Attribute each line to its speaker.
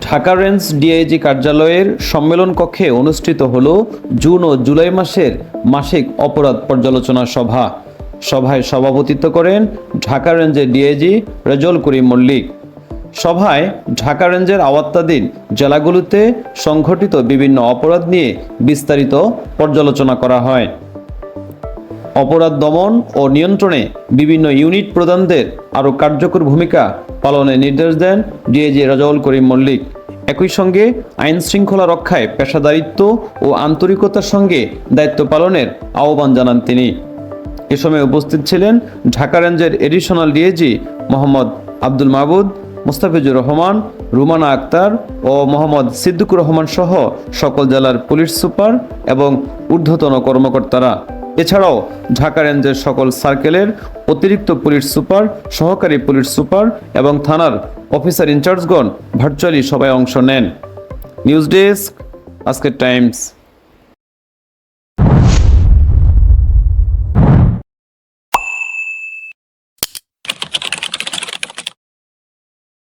Speaker 1: Dhaka range DIG কার্যালয়ের সম্মেলন কক্ষে অনুষ্ঠিত হল জুন ও জুলাই মাসের মাসিক অপরাধ পর্যালোচনা সভা। সভায় সভাপতিত্ব করেন ঢাকা রেঞ্জের ডিআইজি রেজল করিম মল্লিক। সভায় ঢাকা রেঞ্জের আওয়াত্তাধীন জেলাগুলোতে সংঘটিত বিভিন্ন অপরাধ নিয়ে বিস্তারিত পর্যালোচনা করা হয়। অপরাধ দমন ও নিয়ন্ত্রণে বিভিন্ন ইউনিট প্রধানদের আরও কার্যকর ভূমিকা পালনের নির্দেশ দেন ডিএজি রাজাউল করিম মল্লিক। একই সঙ্গে আইন শৃঙ্খলা রক্ষায় পেশাদারিত্ব ও আন্তরিকতার সঙ্গে দায়িত্ব পালনের আহ্বান জানান তিনি। এ সময় উপস্থিত ছিলেন ঢাকা রেঞ্জের এডিশনাল ডিএজি মোহাম্মদ আব্দুল মাহবুদ মুস্তাফিজুর রহমান, রুমানা আক্তার ও মোহাম্মদ সিদ্দিকুর রহমান সহ সকল জেলার পুলিশ সুপার এবং ঊর্ধ্বতন কর্মকর্তারা। এছাড়াও ঢাকা রেঞ্জের সকল সার্কেলের অতিরিক্ত পুলিশ সুপার, সহকারী পুলিশ সুপার এবং থানার অফিসার ইনচার্জগণ ভার্চুয়ালি সবাই অংশ নেন। নিউজ ডেস্ক, আজকের টাইমস।